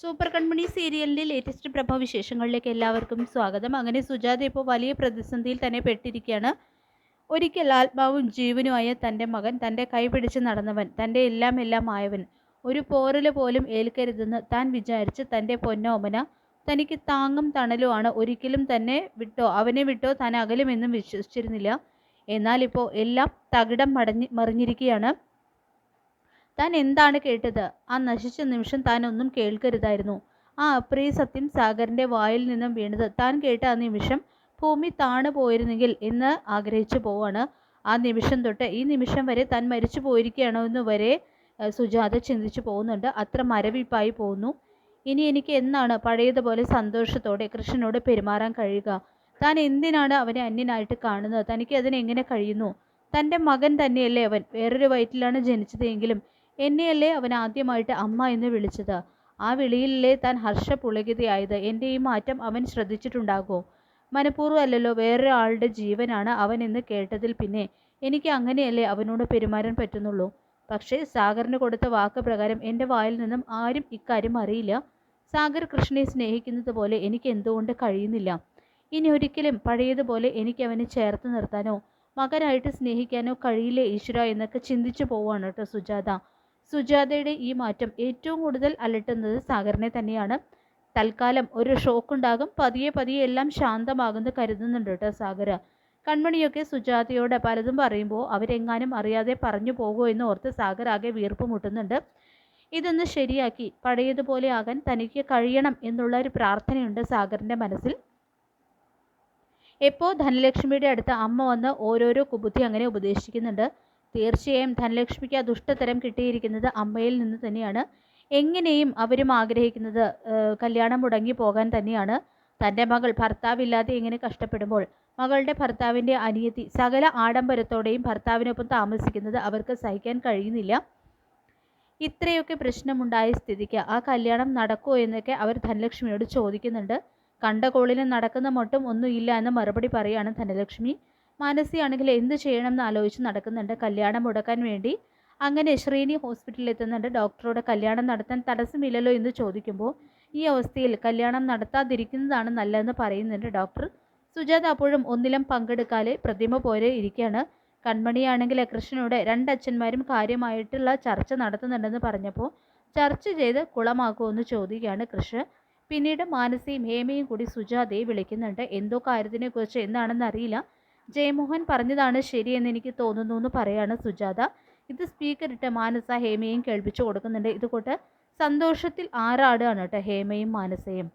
Super കൺമണി സീരിയലിന്റെ latest പ്രഭവ വിശേഷങ്ങളിലേക്ക് എല്ലാവർക്കും സ്വാഗതം. അങ്ങനെ സുജാത ഇപ്പോൾ വലിയ പ്രതിസന്ധിയിൽ തന്നെ പെട്ടിരിക്കുകയാണ്. ഒരിക്കൽ ആത്മാവും ജീവനുമായ തന്റെ മകൻ തന്റെ കൈപിടിച്ച് നടന്നവൻ തന്റെ എല്ലാം എല്ലാം ആയവൻ ഒരു പോറൽ പോലും ഏൽക്കരുതെന്ന് താൻ വിചാരിച്ച് തന്റെ പൊന്നോമന തനിക്ക് താങ്ങും തണലുമാണ് ഒരിക്കലും തന്നെ വിട്ടോ അവനെ വിട്ടോ താൻ അകലുമെന്നും വിശ്വസിച്ചിരുന്നില്ല. എന്നാൽ ഇപ്പോൾ എല്ലാം തകിടം മടഞ്ഞ് മറിഞ്ഞിരിക്കുകയാണ്. താൻ എന്താണ് കേട്ടത്? ആ നശിച്ച നിമിഷം താൻ ഒന്നും കേൾക്കരുതായിരുന്നു. ആ അപ്രിയ സത്യം സാഗറിന്റെ വായിൽ നിന്നും വീണത് താൻ കേട്ട ആ നിമിഷം ഭൂമി താണു പോയിരുന്നെങ്കിൽ എന്ന് ആഗ്രഹിച്ചു പോവാണ്. ആ നിമിഷം തൊട്ട് ഈ നിമിഷം വരെ താൻ മരിച്ചു പോയിരിക്കുകയാണോ എന്ന് വരെ സുജാത ചിന്തിച്ചു പോകുന്നുണ്ട്. അത്ര മരവിപ്പായി പോകുന്നു ഇനി എനിക്ക് എന്നാണ് പഴയതുപോലെ സന്തോഷത്തോടെ കൃഷ്ണനോട് പെരുമാറാൻ കഴിയുക? താൻ എന്തിനാണ് അവനെ അന്യനായിട്ട് കാണുന്നത്? തനിക്ക് അതിനെങ്ങനെ കഴിയുന്നു? തന്റെ മകൻ തന്നെയല്ലേ അവൻ? വേറൊരു വയറ്റിലാണ് ജനിച്ചതെങ്കിലും എന്നെയല്ലേ അവൻ ആദ്യമായിട്ട് അമ്മ എന്ന് വിളിച്ചത്? ആ വിളിയിലല്ലേ താൻ ഹർഷപുളകിതയായത് എന്റെ ഈ മാറ്റം അവൻ ശ്രദ്ധിച്ചിട്ടുണ്ടാകുമോ? മനഃപൂർവമല്ലല്ലോ വേറൊരാളുടെ ജീവനാണ് അവൻ എന്ന് കേട്ടതിൽ പിന്നെ എനിക്ക് അങ്ങനെയല്ലേ അവനോട് പെരുമാറാൻ പറ്റുന്നുള്ളൂ? പക്ഷേ സാഗറിന് കൊടുത്ത വാക്ക് പ്രകാരം എന്റെ വായിൽ നിന്നും ആരും ഇക്കാര്യം അറിയില്ല. സാഗർ കൃഷ്ണനെ സ്നേഹിക്കുന്നത് പോലെ എനിക്ക് എന്തുകൊണ്ട് കഴിയുന്നില്ല? ഇനി ഒരിക്കലും പഴയതുപോലെ എനിക്ക് അവനെ ചേർത്ത് നിർത്താനോ മകനായിട്ട് സ്നേഹിക്കാനോ കഴിയില്ലേ ഈശ്വര എന്നൊക്കെ ചിന്തിച്ചു പോവാണ് കേട്ടോ സുജാത. സുജാതയുടെ ഈ മാറ്റം ഏറ്റവും കൂടുതൽ അലട്ടുന്നത് സാഗറിനെ തന്നെയാണ്. തൽക്കാലം ഒരു ഷോക്കുണ്ടാകും പതിയെ പതിയെ എല്ലാം ശാന്തമാകുമെന്ന് കരുതുന്നുണ്ട് കേട്ടോ സാഗര. കൺമണിയൊക്കെ സുജാതയോട് പലതും പറയുമ്പോൾ അവരെങ്ങാനും അറിയാതെ പറഞ്ഞു പോകുമോ എന്ന് ഓർത്ത് സാഗർ ആകെ വീർപ്പ് മുട്ടുന്നുണ്ട്. ഇതൊന്ന് ശരിയാക്കി പഴയതുപോലെ ആകാൻ തനിക്ക് കഴിയണം എന്നുള്ള ഒരു പ്രാർത്ഥനയുണ്ട് സാഗറിന്റെ മനസ്സിൽ. എപ്പോൾ ധനലക്ഷ്മിയുടെ അടുത്ത് അമ്മ വന്ന് ഓരോരോ കുബുദ്ധി അങ്ങനെ ഉപദേശിക്കുന്നുണ്ട്. തീർച്ചയായും ധനലക്ഷ്മിക്ക് ആ ദുഷ്ടതരം കിട്ടിയിരിക്കുന്നത് അമ്മയിൽ നിന്ന് തന്നെയാണ്. എങ്ങനെയും അവരും ആഗ്രഹിക്കുന്നത് കല്യാണം മുടങ്ങി പോകാൻ തന്നെയാണ്. തന്റെ മകൾ ഭർത്താവില്ലാതെ എങ്ങനെ കഷ്ടപ്പെടുമ്പോൾ മകളുടെ ഭർത്താവിന്റെ അനിയത്തി സകല ആഡംബരത്തോടെയും ഭർത്താവിനൊപ്പം താമസിക്കുന്നത് അവർക്ക് സഹിക്കാൻ കഴിയുന്നില്ല. ഇത്രയൊക്കെ പ്രശ്നമുണ്ടായ സ്ഥിതിക്ക് ആ കല്യാണം നടക്കുമോ എന്നൊക്കെ അവർ ധനലക്ഷ്മിയോട് ചോദിക്കുന്നുണ്ട്. കണ്ട കോളിന് നടക്കുന്ന മട്ടും ഒന്നുമില്ല എന്ന് മറുപടി പറയുകയാണ് ധനലക്ഷ്മി. മാനസിയാണെങ്കിൽ എന്ത് ചെയ്യണം എന്ന് ആലോചിച്ച് നടക്കുന്നുണ്ട്. കല്യാണം മുടക്കാൻ വേണ്ടി. അങ്ങനെ ശ്രീനി ഹോസ്പിറ്റലിൽ എത്തുന്നുണ്ട്. ഡോക്ടറോട് കല്യാണം നടത്താൻ തടസ്സമില്ലല്ലോ എന്ന് ചോദിക്കുമ്പോൾ ഈ അവസ്ഥയിൽ കല്യാണം നടത്താതിരിക്കുന്നതാണ് നല്ലതെന്ന് പറയുന്നുണ്ട് ഡോക്ടർ. സുജാത അപ്പോഴും ഒന്നിലും പങ്കെടുക്കാതെ പ്രതിമ പോലെ ഇരിക്കുകയാണ്. കൺമണിയാണെങ്കിൽ കൃഷ്ണനോട് രണ്ടച്ഛന്മാരും കാര്യമായിട്ടുള്ള ചർച്ച നടത്തുന്നുണ്ടെന്ന് പറഞ്ഞപ്പോൾ ചർച്ച ചെയ്ത് കുളമാക്കുമെന്ന് ചോദിക്കുകയാണ് കൃഷ്ണൻ. പിന്നീട് മാനസിയും ഹേമയും കൂടി സുജാതയെ വിളിക്കുന്നുണ്ട്. എന്തോ കാര്യത്തിനെക്കുറിച്ച് എന്താണെന്ന് അറിയില്ല. ജയമോഹൻ പറഞ്ഞതാണ് ശരിയെന്ന് എനിക്ക് തോന്നുന്നു എന്ന് പറയാണ് സുജാത. ഇത് സ്പീക്കർ ഇട്ട മാനസ ഹേമയും കേൾപ്പിച്ചു കൊടുക്കുന്നുണ്ട്. ഇതുകൊണ്ട് സന്തോഷത്തിൽ ആറാടുകയാണ് കേട്ടോ ഹേമയും മാനസയും?